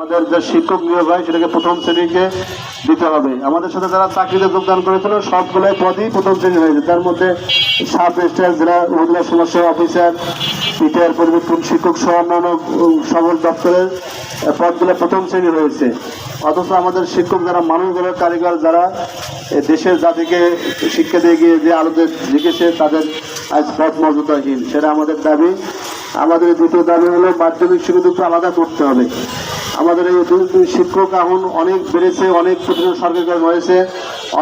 আমাদের যে শিক্ষক নিয়োগ হয়, সেটাকে প্রথম শ্রেণীকে দিতে হবে। আমাদের সাথে যারা চাকরিতে যোগদান করেছিল, সবগুলোই পদই প্রথম শ্রেণি হয়েছে। তার মধ্যে সাব রেজিস্ট্রার জেলা উপজেলা সমাজসেবা অফিসার পিটার পরিবর্তন শিক্ষক সহ অন্যান্য দপ্তরের পদগুলো প্রথম শ্রেণি হয়েছে। অথচ আমাদের শিক্ষক যারা মানুষ গড়ার কারিগর, যারা দেশের জাতিকে শিক্ষা দিয়ে গিয়ে যে আলোতে লিখেছে তাদের আজ পথ মর্যাদাহীন। সেটা আমাদের দাবি। আমাদের দ্বিতীয় দাবি হলো, মাধ্যমিক শিক্ষক আলাদা করতে হবে। আমাদের এই দুই শিক্ষক এখন অনেক বেড়েছে, অনেক প্রতিদিন সরকার হয়েছে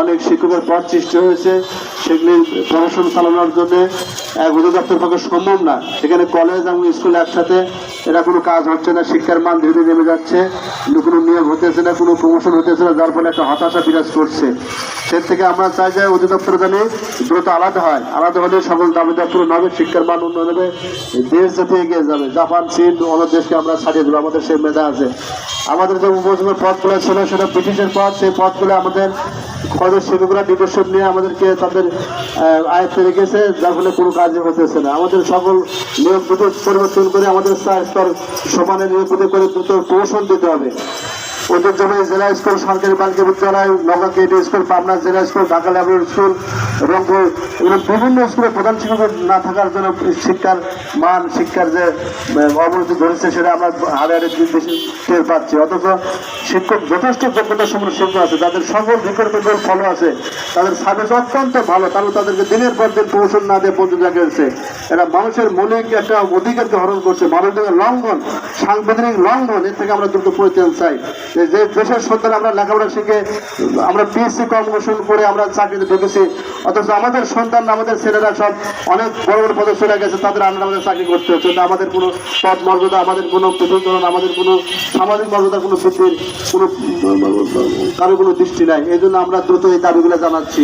অনেক শিক্ষকের পদ সৃষ্টি হয়েছে। সেগুলি প্রশাসন চালানোর জন্য এক অধিদপ্তর পক্ষে সম্ভব না। সেখানে কলেজ এবং স্কুল একসাথে এটা কোনো কাজ হচ্ছে না, শিক্ষার মান ধীরে ধীরে নেমে যাচ্ছে কোনো নিয়োগ হতেছে না, কোনো প্রমোশন হতেছে না, যার ফলে একটা হতাশা বিরাজ করছে। সে থেকে আমরা চাই যে অধিদপ্তর জানি দ্রুত আলাদা হয়। আলাদা হলে সকল দাবি পূরণ হবে, শিক্ষার মান উন্নয়ন হবে, দেশ যাতে এগিয়ে যাবে। জাপান, চীন অন্য দেশকে আমরা ছাড়িয়ে দেবো, আমাদের সেই মেধা আছে। আমাদের যে উপজেলার পথগুলো ছিল, সেটা ব্রিটিশের পথ সেই পথগুলো আমাদের কলেজ শিক্ষকরা লিডারশিপ নিয়ে আমাদেরকে তাদের আয়ত্তে রেখেছে যার ফলে কোনো কাজই হতেছে না। আমাদের সকল নিয়োগ পরিবর্তন করে আমাদের স্তর সমানে নিয়োগ করে দ্রুত প্রমোশন দিতে হবে। ঐতিহ্যবাহী জেলা স্কুল, সরকারি বালিকা বিদ্যালয় নগা কেটি স্কুল, পাবনা জেলা school, Dhaka laboratory school Rangpur এগুলো বিভিন্ন স্কুলে প্রধান শিক্ষক না থাকার জন্য শিক্ষার মান, শিক্ষার যে অবনতি ধরেছে সেটা আমরা হারে হারে বেশি টের পাচ্ছি। অথচ শিক্ষক যথেষ্ট যোগ্যতা সম্পন্ন শিক্ষক আছে তাদের সকল রিকর্ডেবল ফলো আছে, তাদের সার্ভিস অত্যন্ত ভালো তাহলে তাদেরকে দিনের পর দিন প্রমোশন না দিয়ে পর্যন্ত গেছে এরা মানুষের মৌলিক একটা অধিকারকে হরণ করছে মানবাধিকার লঙ্ঘন, সাংবিধানিক লঙ্ঘন, এর থেকে আমরা দ্রুত পরিত্রাণ চাই। যে দেশের সন্তান আমরা লেখাপড়া শিখে আমরা পিএসসি কর্মশন করে আমরা চাকরিতে ঢুকেছি, অথচ আমাদের সন্তান, আমাদের ছেলেরা সব অনেক বড় বড় পদে চলে গেছে, তাদের আমরা আমাদের চাকরি করতে হচ্ছে। না আমাদের কোনো পদ মর্যাদা, আমাদের কোনো প্রতিফলন আমাদের কোনো সামাজিক মর্যাদা, কোনো বৃদ্ধির কোনো কারও কোনো দৃষ্টি নাই। এই জন্য আমরা দ্রুত এই দাবিগুলো জানাচ্ছি।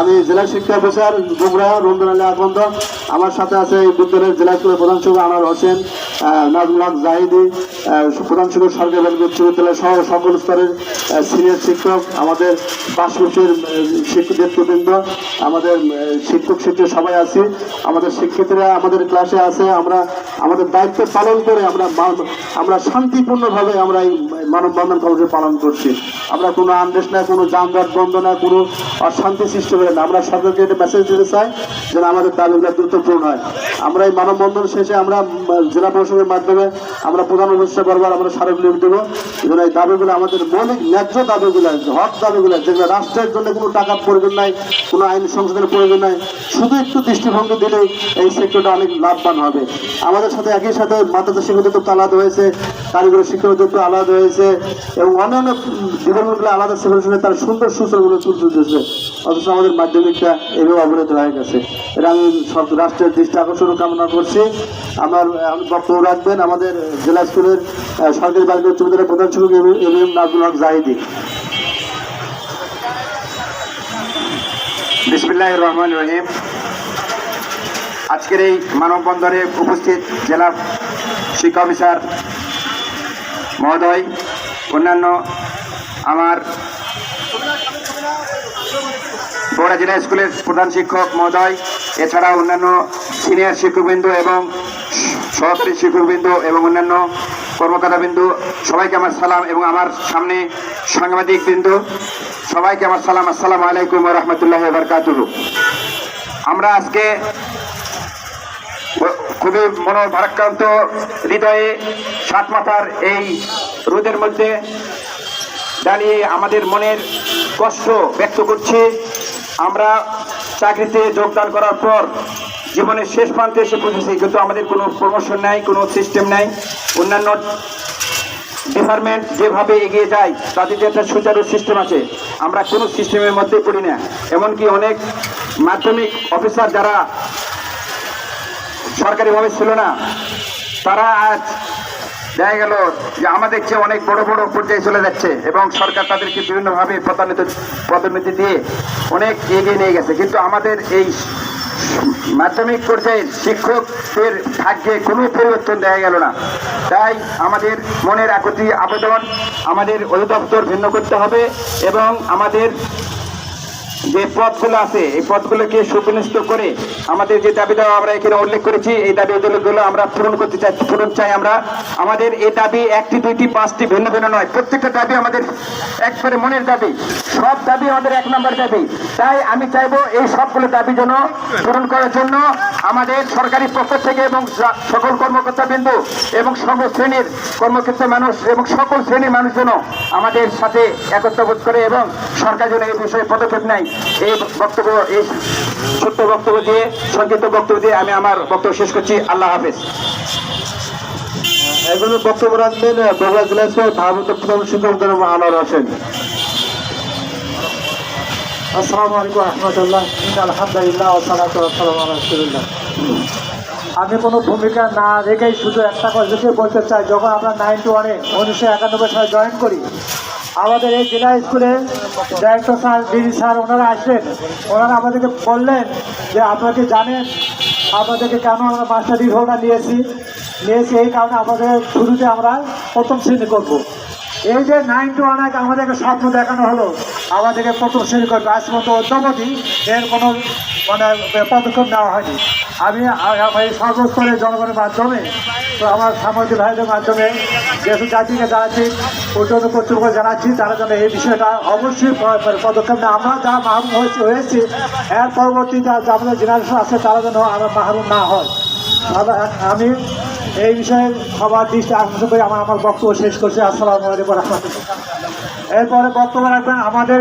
আমি জেলা শিক্ষা অফিসার গুমরা রমজান আলী আকন্দ। আমার সাথে আছে এই বিদ্যালয়ের জেলা স্কুলের প্রধান শিক্ষক আনোয়ার হোসেন নাজমুল হক জাহিদি প্রধান শিক্ষক সরকারি বালিকা উচ্চ বিদ্যালয় সহ সকল স্তরের সিনিয়র শিক্ষক, আমাদের পাশবর্ষের শিক্ষক নেতৃবৃন্দ, আমাদের শিক্ষক শিক্ষক সবাই আছি। আমাদের শিক্ষিতরা আমাদের ক্লাসে আছে। আমরা, আমাদের দায়িত্ব পালন করে আমরা আমরা শান্তিপূর্ণভাবে আমরা এই মানববন্ধন কর্মসূচি পালন করছি। আমরা কোনো আন্দেশ না কোনো যানজট বন্ধ না কোনো অশান্তি সৃষ্টি করে না আমরা সরকারকে একটা মেসেজ দিতে চাই যেন আমাদের দাবিগুলো দ্রুত পূরণ হয়। আমরা এই মানববন্ধন শেষে আমরা জেলা প্রশাসনের মাধ্যমে আমরা প্রধান উপদেষ্টা বরাবর আমরা স্মারকলিপি দেবো। যেন এই দাবিগুলো, আমাদের মৌলিক ন্যায্য দাবিগুলো, হক দাবিগুলো, যেগুলো রাষ্ট্রের জন্য কোনো টাকার প্রয়োজন নাই, কোনো আইন সংশোধনের প্রয়োজন নাই, শুধু একটু দৃষ্টিভঙ্গি দিলেই এই সেক্টরটা অনেক লাভবান হবে। আমাদের সাথে একই সাথে মাদ্রাসা শিক্ষক আলাদা হয়েছে, কারিগরি শিক্ষক আলাদা হয়েছে, এবং অন্যান্য ডিপার্টমেন্টগুলো আলাদা সেপারেশনে তার সুন্দর সূচনাগুলো তুলতে অথচ আমাদের মাধ্যমিকটা এভাবে অবরোধ হয়ে গেছে। এটা আমি সব রাষ্ট্রের দৃষ্টি আকর্ষণ কামনা করছি। আমার বক্তব্য রাখবেন আমাদের জেলা স্কুলের সরকারি বালিকা উচ্চ বিদ্যালয়ের প্রধান শিক্ষক এম এম নাজমুল হক জাহিদি। বিসমিল্লাহ রহমান রহিম। আজকের এই মানববন্ধনে উপস্থিত জেলা শিক্ষা অফিসার মহোদয়, অন্যান্য আমার বড়া জেলা স্কুলের প্রধান শিক্ষক মহোদয় এছাড়া অন্যান্য সিনিয়র শিক্ষকবৃন্দ এবং সহকারী শিক্ষকবৃন্দ এবং অন্যান্য কর্মকর্তাবৃন্দ, সবাইকে আমার সালাম এবং আমার সামনে সাংবাদিক বৃন্দ সবাইকে আমার সালাম, আসসালামু আলাইকুম রহমতুল্লাহ বরকাতুহ। আমরা আজকে খুবই মনোভারাক্রান্ত হৃদয়ে সাত মাথার এই রোদের মধ্যে দাঁড়িয়ে আমাদের মনের কষ্ট ব্যক্ত করছি। আমরা চাকরিতে যোগদান করার পর জীবনের শেষ প্রান্তে এসে পৌঁছেছি, কিন্তু আমাদের কোনো প্রমোশন নাই, কোনো সিস্টেম নাই। অন্যান্য ডিপার্টমেন্ট যেভাবে এগিয়ে যায়, তাদের যে একটা সুচারু সিস্টেম আছে, আমরা কোনো সিস্টেমের মধ্যে পড়ি না। এমনকি অনেক মাধ্যমিক অফিসার যারা সরকারিভাবে ছিল না, তারা আজ দেখা গেল যে আমাদের চেয়ে অনেক বড় বড় পর্যায়ে চলে যাচ্ছে এবং সরকার তাদেরকে বিভিন্নভাবে পদোন্নতি পদোন্নতি দিয়ে অনেক এগিয়ে নিয়ে গেছে। কিন্তু আমাদের এই মাধ্যমিক পর্যায়ের শিক্ষকদের ভাগ্যে কোনো পরিবর্তন দেখা গেল না। তাই আমাদের মনের একটি আবেদন আমাদের অধিদপ্তর ভিন্ন করতে হবে এবং আমাদের যে পদগুলো আছে, এই পদগুলোকে সুবিন্যস্ত করে আমাদের যে দাবি দেওয়া আমরা এখানে উল্লেখ করেছি, এই দাবি দাবিগুলো আমরা পূরণ করতে চাই, পূরণ চাই আমরা। আমাদের এই দাবি একটি, দুইটি, পাঁচটি ভিন্ন ভিন্ন নয়। প্রত্যেকটা দাবি আমাদের একবারে মনের দাবি। সব দাবি আমাদের এক নম্বর দাবি। তাই আমি চাইব এই সবগুলো দাবি যেন পূরণ করার জন্য আমাদের সরকারি পক্ষ থেকে এবং সকল কর্মকর্তা বিন্দু এবং সকল শ্রেণির কর্মক্ষেত্রে মানুষ এবং সকল শ্রেণির মানুষ যেন আমাদের সাথে একত্রবোধ করে এবং সরকার যেন এই বিষয়ে পদক্ষেপ নেয়। এই বক্তব্য, এই ছোট্ট বক্তব্য দিয়ে, সংক্ষিপ্ত বক্তব্য দিয়ে আমি আমার বক্তব্য শেষ করছি। আল্লাহ হাফেজ। এখন বক্তব্য রাখবেন বগুড়া জেলা ভারপ্রাপ্ত প্রধান শিক্ষক হোসেন। আসসালামু আলাইকুম রহমতুল্লাহ। আলহামদুলিল্লাহ রসুলিল্লাহ। আমি কোনো ভূমিকা না রেখেই শুধু একটা কথাকে বলতে চাই, যখন আমরা নাইন টু ওয়ানে উনিশশো একানব্বই সালে জয়েন করি আমাদের এই জেলা স্কুলে ডাইরেক্টর স্যার ডিজি স্যার ওনারা আসলেন। ওনারা আমাদেরকে বললেন যে আপনাকে জানেন আপনাদেরকে কেন আমরা মাস্টার হোল্ডার নিয়েছি? নিয়েছি এই কারণে আমাদের শুরুতে আমরা প্রথম শ্রেণি করব। এই যে নাইন টু ওয়ান আমাদেরকে স্বপ্ন দেখানো হলো, আমাদেরকে প্রথম শ্রেণি করবে। আজ এর কোনো মানে পদক্ষেপ নেওয়া হয়নি। আমি এই সর্বস্তরের জনগণের মাধ্যমে, তো আমার সামাজিক ভাইদের মাধ্যমে, যেহেতু জাতিকে জানাচ্ছি পর্যন্ত কর্তৃপক্ষ জানাচ্ছি, তারা যেন এই বিষয়টা অবশ্যই পদক্ষেপ নেয়। আমরা যা মাহরুম হয়েছে, হয়েছি, এর পরবর্তীতে যে আমাদের জেনারেশন আছে, তারা যেন আমরা মাহরুম না হয়। আমি এই বিষয়ে সবার দৃষ্টি আকর্ষণ করে আমার আমার বক্তব্য শেষ করছি। আসসালামু আলাইকুম রহমতুল্লাহ। এরপরে বক্তব্য রাখবেন আমাদের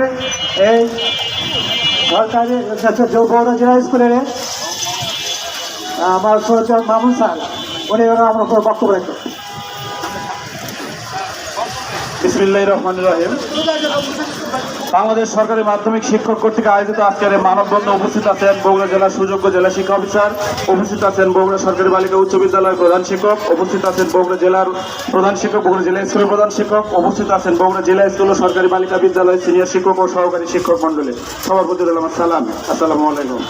এই সরকারি বড় জেলা স্কুলের আমার সৈয়দ মামুন স্যার, উনি আমার বক্তব্য রাখবেন। বিসমিল্লাহ রহমান রহিম। বাংলাদেশ সরকারি মাধ্যমিক শিক্ষক কর্তৃক আয়োজিত আজকের মানববন্ধনে উপস্থিত আছেন বগুড়া জেলার সুযোগ্য জেলা শিক্ষা অফিসার, উপস্থিত আছেন বগুড়া সরকারি বালিকা উচ্চ বিদ্যালয়ের প্রধান শিক্ষক, উপস্থিত আছেন বগুড়া জেলার প্রধান শিক্ষক, বগুড়া জেলা স্কুলের প্রধান শিক্ষক, উপস্থিত আছেন বগুড়া জেলা স্কুল ও সরকারি বালিকা বিদ্যালয়ের সিনিয়র শিক্ষক ও সহকারী শিক্ষক মন্ডলী সবার প্রতি আমার সালাম। আসসালামু আলাইকুম।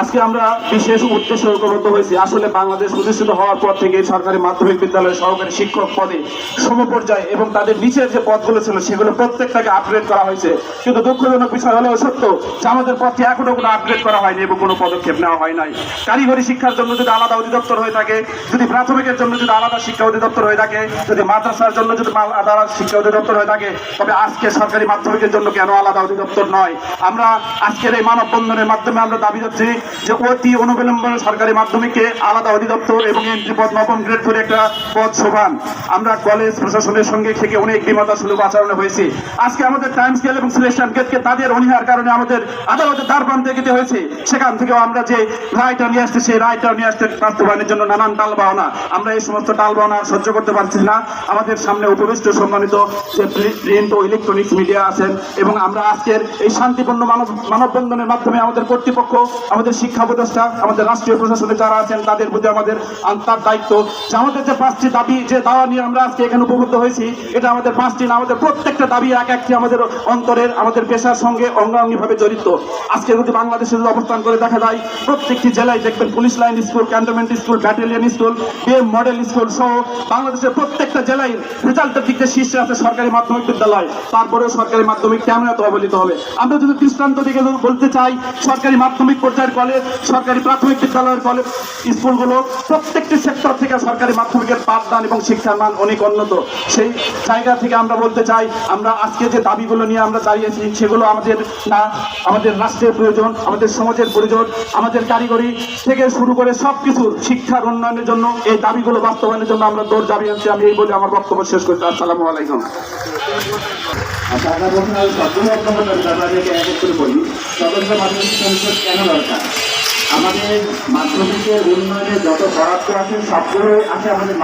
আজকে আমরা বিশেষ উদ্দেশ্যে ঐক্যবদ্ধ হয়েছি। আসলে বাংলাদেশ প্রতিষ্ঠিত হওয়ার পর থেকে সরকারি মাধ্যমিক বিদ্যালয়ের সহকারী শিক্ষক পদে সমপর্যায়ে এবং তাদের নিচের যে পদগুলো ছিল, সেগুলো প্রত্যেকটাকে আপগ্রেড করা হয়েছে। কিন্তু দুঃখজনক বিষয় হলেও সত্য যে আমাদের পদকে এখনও কোনো আপগ্রেড করা হয়নি এবং কোনো পদক্ষেপ নেওয়া হয় নাই। কারিগরি শিক্ষার জন্য যদি আলাদা অধিদপ্তর হয়ে থাকে, যদি প্রাথমিকের জন্য যদি আলাদা শিক্ষা অধিদপ্তর হয়ে থাকে, যদি মাদ্রাসার জন্য যদি আলাদা শিক্ষা অধিদপ্তর হয়ে থাকে, তবে আজকে সরকারি মাধ্যমিকের জন্য কেন আলাদা অধিদপ্তর নয়? আমরা আজকের এই মানববন্ধনের মাধ্যমে আমরা দাবি যাচ্ছি যে অতি অনুবিলম্বনে সরকারি মাধ্যমিককে আলাদা অধিদপ্তর এবং এন্ট্রি পদ নবম গ্রেড করে একটা পদ শোভান আমরা কলেজ, প্রশাসনের সঙ্গে থেকে অনেক বিমতা সুলভ আচরণে হয়েছে। আজকে আমাদের টাইম স্কেল এবং সিলেকশন গেটকে তাদের অনীহার কারণে আমাদের আদালতের দ্বার প্রান্তে যেতে হয়েছে। সেখান থেকেও আমরা যে রায়টা নিয়ে আসতে সেই রায়টা নিয়ে আসতে বাস্তবায়নের জন্য নানান টাল বাহনা আমরা এই সমস্ত টাল বাহনা সহ্য করতে পারছি না। আমাদের সামনে উপবিষ্ট সম্মানিত যে প্রিন্ট ও ইলেকট্রনিক্স মিডিয়া আছেন এবং আমরা আজকের এই শান্তিপূর্ণ মানব, মানববন্ধনের মাধ্যমে আমাদের কর্তৃপক্ষ, আমাদের শিক্ষা উপদেষ্টা, আমাদের রাষ্ট্রীয় প্রশাসনে যারা আছেন, তাদের প্রতি আমাদের আন্তার দায়িত্ব। যে আমাদের যে পাঁচটি দাবি, যে দাওয়া নিয়ে আমরা আজকে এখানে উপবদ্ধ হয়েছি, এটা আমাদের পাঁচটি না, আমাদের প্রত্যেকটা দাবি এক একটি আমাদের অন্তরের আমাদের পেশার সঙ্গে অঙ্গাঙ্গিভাবে জড়িত। আজকে যদি বাংলাদেশে যদি অবস্থান করে দেখা যায়, প্রত্যেকটি জেলায় দেখবেন police line school, cantonment school, battalion school BM model school সহ বাংলাদেশের প্রত্যেকটা জেলায় রেজাল্টের দিক থেকে শীর্ষে আছে সরকারি মাধ্যমিক বিদ্যালয়। তারপরেও সরকারি মাধ্যমিক কেন এত অবহেলিত হবে। আমরা যদি দৃষ্টান্ত দিকে বলতে চাই, সরকারি মাধ্যমিক পর্যায়ের কলেজ সরকারি প্রাথমিক বিদ্যালয়ের কলেজ স্কুলগুলো প্রত্যেকটি সেক্টর থেকে সরকারি মাধ্যমিকের পাঠদান এবং শিক্ষার মান অনেক উন্নত। সেই জায়গা থেকে আমরা বলতে চাই, আমরা আজকে যে দাবিগুলো নিয়ে আমরা দাঁড়িয়েছি সেগুলো আমাদের না, আমাদের রাষ্ট্রের প্রয়োজন, আমাদের সমাজের প্রয়োজন, আমাদের কারিগরি থেকে শুরু করে সব কিছু শিক্ষার উন্নয়নের জন্য, এই দাবিগুলো বাস্তবায়নের জন্য আমরা দৌড় দাবি আনছি। আমি এই বলে আমার বক্তব্য শেষ করছি। আসসালামু আলাইকুম। আচ্ছা আমাদের মাধ্যমিকের উন্নয়নে যত বরাদ্দ আছে, সবগুলোই আছে আমাদের